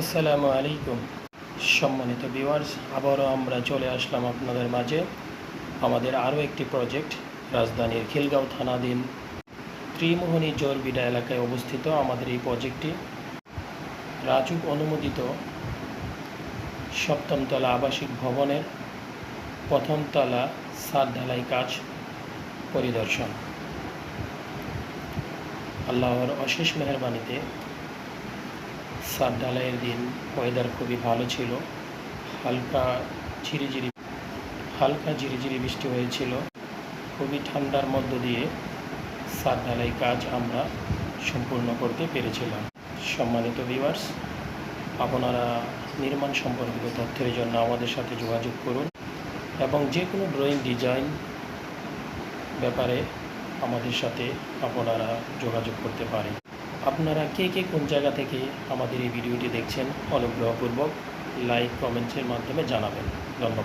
আসসালামু আলাইকুম। সম্মানিত ভিউয়ার্স আবারও আমরা চলে আসলাম আপনাদের মাঝে আমাদের আরও একটি প্রজেক্ট রাজধানীর খিলগাঁও থানাধীন ত্রিমোহনী জোরবিডা এলাকায় অবস্থিত আমাদের এই প্রজেক্টটি রাজুক অনুমোদিত সপ্তমতলা আবাসিক ভবনের প্রথমতলা সাত ঢালাই কাজ পরিদর্শন। আল্লাহর অশেষ মেহরবানিতে সাত ঢালাইয়ের দিন ওয়েদার খুবই ভালো ছিল। হালকা ঝিরিঝিরি হালকা ঝিরিঝিরি বৃষ্টি হয়েছিল। খুবই ঠান্ডার মধ্য দিয়ে সাত ঢালাই কাজ আমরা সম্পূর্ণ করতে পেরেছিলাম। সম্মানিত ভিউয়ার্স আপনারা নির্মাণ সম্পর্কিত তথ্যের জন্য আমাদের সাথে যোগাযোগ করুন এবং যে কোনো ড্রয়িং ডিজাইন ব্যাপারে আমাদের সাথে আপনারা যোগাযোগ করতে পারেন। আপনারা কে কে কোন জায়গা থেকে আমাদের এই ভিডিওটি দেখছেন, অনুগ্রহপূর্বক লাইক কমেন্টসের মাধ্যমে জানাবেন। ধন্যবাদ।